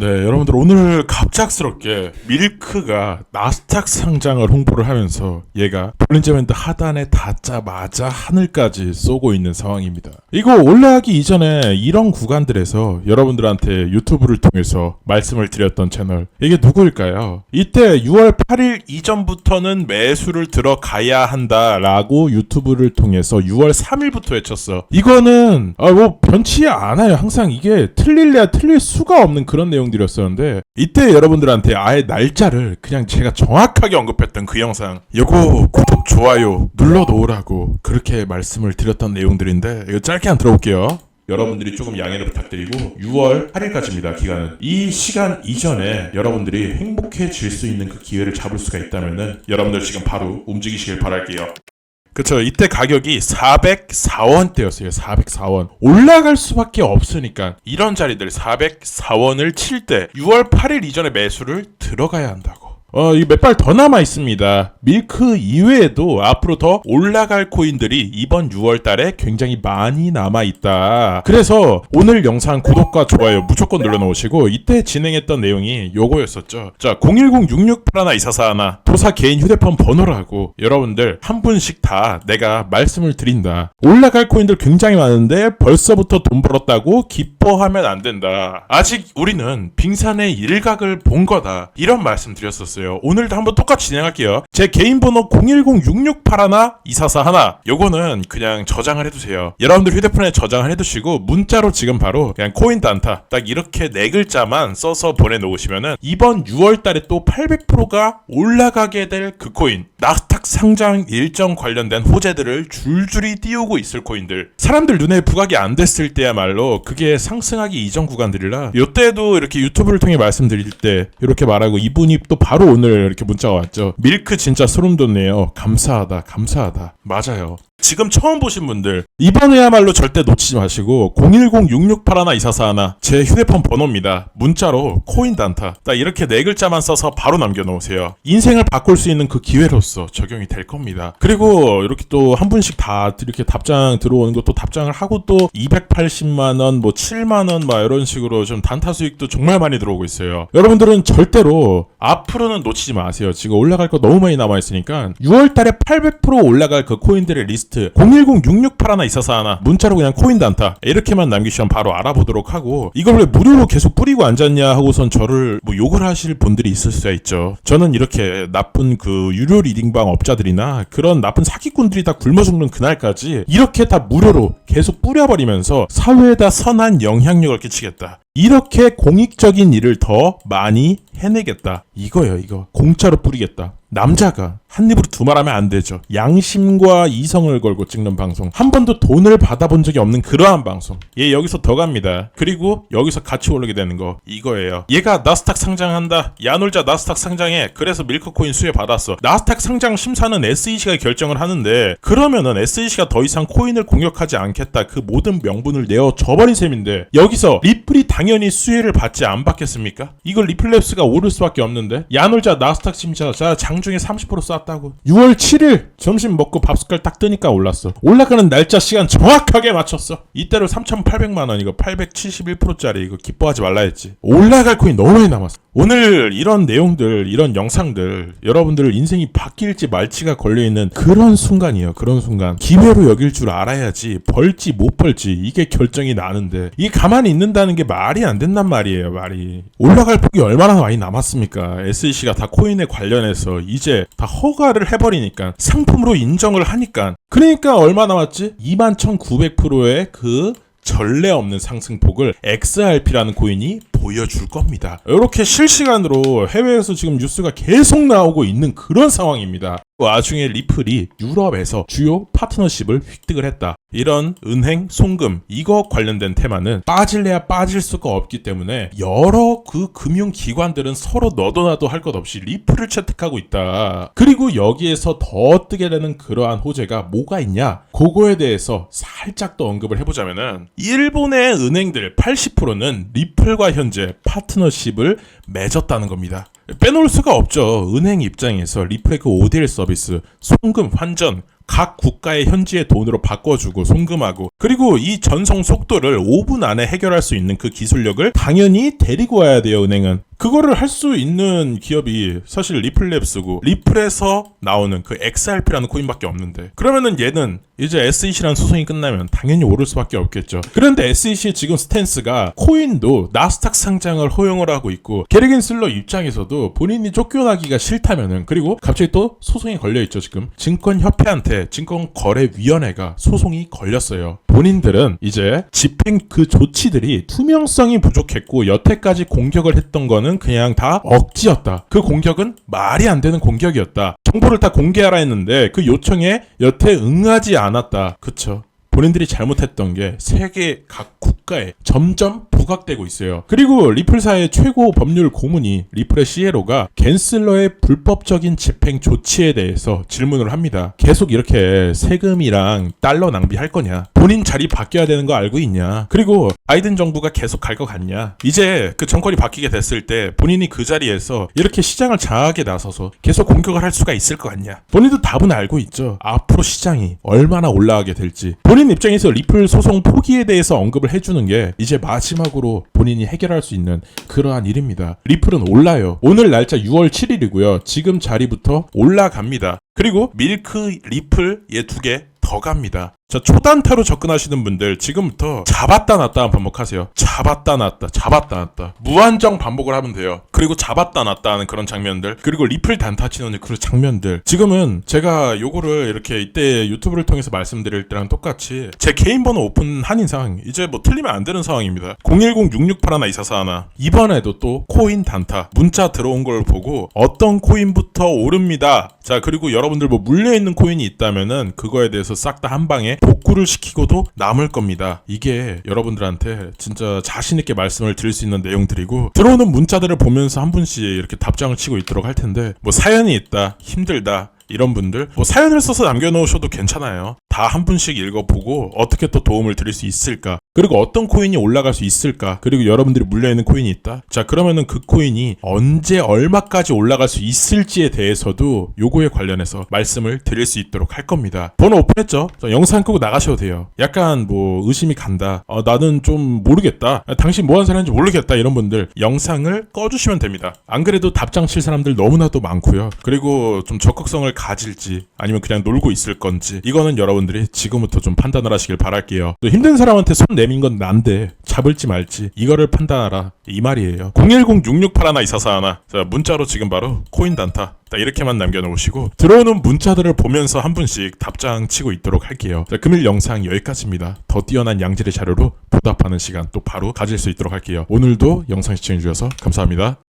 네, 여러분들 오늘 갑작스럽게 밀크가 나스닥 상장을 홍보를 하면서 얘가 볼린저밴드 하단에 닿자마자 하늘까지 쏘고 있는 상황입니다. 이거 올라가기 이전에 이런 구간들에서 여러분들한테 유튜브를 통해서 말씀을 드렸던 채널 이게 누구일까요? 이때 6월 8일 이전부터는 매수를 들어가야 한다라고 유튜브를 통해서 6월 3일부터 외쳤어. 이거는 아 뭐 변치 않아요. 항상 이게 틀릴래야 틀릴 수가 없는 그런 내용 들이었었는데 이때 여러분들한테 아예 날짜를 그냥 제가 정확하게 언급했던 그 영상 요거 구독 좋아요 눌러 놓으라고 그렇게 말씀을 드렸던 내용들인데 이거 짧게 한 들어볼게요. 여러분들이 조금 양해를 부탁드리고 6월 8일까지입니다. 기간은 이 시간 이전에 여러분들이 행복해질 수 있는 그 기회를 잡을 수가 있다면은 여러분들 지금 바로 움직이시길 바랄게요. 그쵸. 이때 가격이 404원대였어요. 404원. 올라갈 수밖에 없으니까 이런 자리들 404원을 칠 때 6월 8일 이전에 매수를 들어가야 한다고 어, 이 몇 발 더 남아 있습니다. 밀크 이외에도 앞으로 더 올라갈 코인들이 이번 6월 달에 굉장히 많이 남아 있다. 그래서 오늘 영상 구독과 좋아요 무조건 눌러 놓으시고 이때 진행했던 내용이 요거였었죠. 자, 010-6681-2441 도사 개인 휴대폰 번호라고 여러분들 한 분씩 다 내가 말씀을 드린다. 올라갈 코인들 굉장히 많은데 벌써부터 돈 벌었다고 기뻐하면 안 된다. 아직 우리는 빙산의 일각을 본 거다. 이런 말씀 드렸었어요. 오늘도 한번 똑같이 진행할게요. 제 개인 번호 010-6681-2441 요거는 그냥 저장을 해두세요. 여러분들 휴대폰에 저장을 해두시고 문자로 지금 바로 그냥 코인 단타 딱 이렇게 네 글자만 써서 보내놓으시면은 이번 6월 달에 또 800%가 올라가게 될 그 코인 나스닥 상장 일정 관련된 호재들을 줄줄이 띄우고 있을 코인들 사람들 눈에 부각이 안 됐을 때야말로 그게 상승하기 이전 구간들이라 요때도 이렇게 유튜브를 통해 말씀드릴 때 이렇게 말하고 이분이 또 바로 오늘 이렇게 문자가 왔죠. 밀크 진짜 소름 돋네요. 감사하다 감사하다. 맞아요 지금 처음 보신 분들 이번에야말로 절대 놓치지 마시고 010-6681-2441 제 휴대폰 번호입니다. 문자로 코인 단타 딱 이렇게 네 글자만 써서 바로 남겨놓으세요. 인생을 바꿀 수 있는 그 기회로서 적용이 될 겁니다. 그리고 이렇게 또 한 분씩 다 이렇게 답장 들어오는 것도 답장을 하고 또 280만 원, 뭐 7만 원, 막 이런 식으로 좀 단타 수익도 정말 많이 들어오고 있어요. 여러분들은 절대로 앞으로는 놓치지 마세요. 지금 올라갈 거 너무 많이 남아 있으니까 6월 달에 800% 올라갈 그 코인들의 리스트 010-6681-2441 문자로 그냥 코인 단타 이렇게만 남기시면 바로 알아보도록 하고 이걸 왜 무료로 계속 뿌리고 앉았냐 하고선 저를 뭐 욕을 하실 분들이 있을 수가 있죠. 저는 이렇게 나쁜 그 유료 리딩방 업자들이나 그런 나쁜 사기꾼들이 다 굶어 죽는 그날까지 이렇게 다 무료로 계속 뿌려버리면서 사회에다 선한 영향력을 끼치겠다. 이렇게 공익적인 일을 더 많이 해내겠다. 이거예요, 이거. 공짜로 뿌리겠다. 남자가 한 입으로 두 말하면 안 되죠. 양심과 이성을 걸고 찍는 방송. 한 번도 돈을 받아본 적이 없는 그러한 방송. 얘 여기서 더 갑니다. 그리고 여기서 같이 오르게 되는 거 이거예요. 얘가 나스닥 상장한다. 야놀자 나스닥 상장해. 그래서 밀크코인 수혜 받았어. 나스닥 상장 심사는 SEC가 결정을 하는데 그러면은 SEC가 더 이상 코인을 공격하지 않겠다. 그 모든 명분을 내어 줘버린 셈인데 여기서 리플이 당연히 수혜를 받지 안 받겠습니까? 이걸 리플랩스가 오를 수밖에 없는데 야놀자 나스닥 심사 자 장중에 30% 쐈다고. 6월 7일 점심 먹고 밥 숟갈 딱 뜨니까 올랐어. 올라가는 날짜 시간 정확하게 맞췄어. 이때로 3,800만 원 이거 871%짜리 이거 기뻐하지 말라 했지. 올라갈 코인 너무 많이 남았어 오늘 이런 내용들 이런 영상들 여러분들 인생이 바뀔지 말지가 걸려있는 그런 순간이에요. 그런 순간. 기회로 여길 줄 알아야지 벌지 못 벌지 이게 결정이 나는데 이게 가만히 있는다는 게 말이 안 된단 말이에요 말이. 올라갈 폭이 얼마나 많이 남았습니까? SEC가 다 코인에 관련해서 이제 다 허가를 해버리니까 상품으로 인정을 하니까. 그러니까 얼마 남았지? 21,900%의 그 전례 없는 상승폭을 XRP라는 코인이 보여줄 겁니다. 이렇게 실시간으로 해외에서 지금 뉴스가 계속 나오고 있는 그런 상황입니다. 와중에 리플이 유럽에서 주요 파트너십을 획득을 했다. 이런 은행, 송금, 이거 관련된 테마는 빠질래야 빠질 수가 없기 때문에 여러 그 금융기관들은 서로 너도나도 할 것 없이 리플을 채택하고 있다. 그리고 여기에서 더 뜨게 되는 그러한 호재가 뭐가 있냐? 그거에 대해서 살짝 더 언급을 해보자면은 일본의 은행들 80%는 리플과 현재 파트너십을 맺었다는 겁니다. 빼놓을 수가 없죠. 은행 입장에서 그 ODL 서비스, 송금, 환전, 각 국가의 현지의 돈으로 바꿔주고 송금하고 그리고 이 전송 속도를 5분 안에 해결할 수 있는 그 기술력을 당연히 데리고 와야 돼요 은행은 그거를 할 수 있는 기업이 사실 리플랩스고 리플에서 나오는 그 XRP라는 코인밖에 없는데 그러면은 얘는 이제 SEC라는 소송이 끝나면 당연히 오를 수밖에 없겠죠. 그런데 SEC의 지금 스탠스가 코인도 나스닥 상장을 허용을 하고 있고 게르긴 슬러 입장에서도 본인이 쫓겨나기가 싫다면은 그리고 갑자기 또 소송이 걸려 있죠 지금 증권협회한테 증권거래위원회가 소송이 걸렸어요. 본인들은 이제 집행 그 조치들이 투명성이 부족했고 여태까지 공격을 했던 거는 그냥 다 억지였다. 그 공격은 말이 안 되는 공격이었다. 정보를 다 공개하라 했는데 그 요청에 여태 응하지 않았다. 그쵸. 본인들이 잘못했던 게 세계 각 국가에 점점 부각되고 있어요. 그리고 리플사의 최고 법률 고문이 리플의 시에로가 겐슬러의 불법적인 집행 조치에 대해서 질문을 합니다. 계속 이렇게 세금이랑 달러 낭비할 거냐? 본인 자리 바뀌어야 되는 거 알고 있냐? 그리고 바이든 정부가 계속 갈 것 같냐? 이제 그 정권이 바뀌게 됐을 때 본인이 그 자리에서 이렇게 시장을 장악에 나서서 계속 공격을 할 수가 있을 것 같냐? 본인도 답은 알고 있죠. 앞으로 시장이 얼마나 올라가게 될지. 본인 입장에서 리플 소송 포기에 대해서 언급을 해주는 게 이제 마지막으로 본인이 해결할 수 있는 그러한 일입니다. 리플은 올라요. 오늘 날짜 6월 7일이고요. 지금 자리부터 올라갑니다. 그리고 밀크 리플 얘 두 개 더 갑니다. 자, 초단타로 접근하시는 분들 지금부터 잡았다 놨다 반복하세요. 잡았다 놨다, 잡았다 놨다. 무한정 반복을 하면 돼요. 그리고 잡았다 놨다 하는 그런 장면들, 그리고 리플 단타 치는 그런 장면들. 지금은 제가 요거를 이렇게 이때 유튜브를 통해서 말씀드릴 때랑 똑같이 제 개인 번호 오픈한 이상 이제 뭐 틀리면 안 되는 상황입니다. 010-668-1441 이번에도 또 코인 단타 문자 들어온 걸 보고 어떤 코인부터 오릅니다. 자, 그리고 여러분들 뭐 물려 있는 코인이 있다면은 그거에 대해서 싹 다 한 방에 복구를 시키고도 남을 겁니다. 이게 여러분들한테 진짜 자신 있게 말씀을 드릴 수 있는 내용들이고 들어오는 문자들을 보면서 한 분씩 이렇게 답장을 치고 있도록 할 텐데 뭐 사연이 있다, 힘들다. 이런 분들 뭐 사연을 써서 남겨놓으셔도 괜찮아요. 다 한 분씩 읽어보고 어떻게 또 도움을 드릴 수 있을까 그리고 어떤 코인이 올라갈 수 있을까? 그리고 여러분들이 물려있는 코인이 있다? 자 그러면은 그 코인이 언제 얼마까지 올라갈 수 있을지에 대해서도 요거에 관련해서 말씀을 드릴 수 있도록 할 겁니다. 번호 오픈했죠? 자, 영상 끄고 나가셔도 돼요. 약간 뭐 의심이 간다. 어, 나는 좀 모르겠다. 아, 당신 뭐 하는 사람인지 모르겠다. 이런 분들 영상을 꺼주시면 됩니다. 안 그래도 답장 칠 사람들 너무나도 많고요. 그리고 좀 적극성을 가질지 아니면 그냥 놀고 있을 건지 이거는 여러분들이 지금부터 좀 판단을 하시길 바랄게요. 또 힘든 사람한테 손내 민 건 난데 잡을지 말지 이거를 판단하라 이 말이에요. 010-668-1441 자 문자로 지금 바로 코인 단타 딱 이렇게만 남겨놓으시고 들어오는 문자들을 보면서 한 분씩 답장 치고 있도록 할게요. 자 금일 영상 여기까지입니다. 더 뛰어난 양질의 자료로 보답하는 시간 또 바로 가질 수 있도록 할게요. 오늘도 영상 시청해주셔서 감사합니다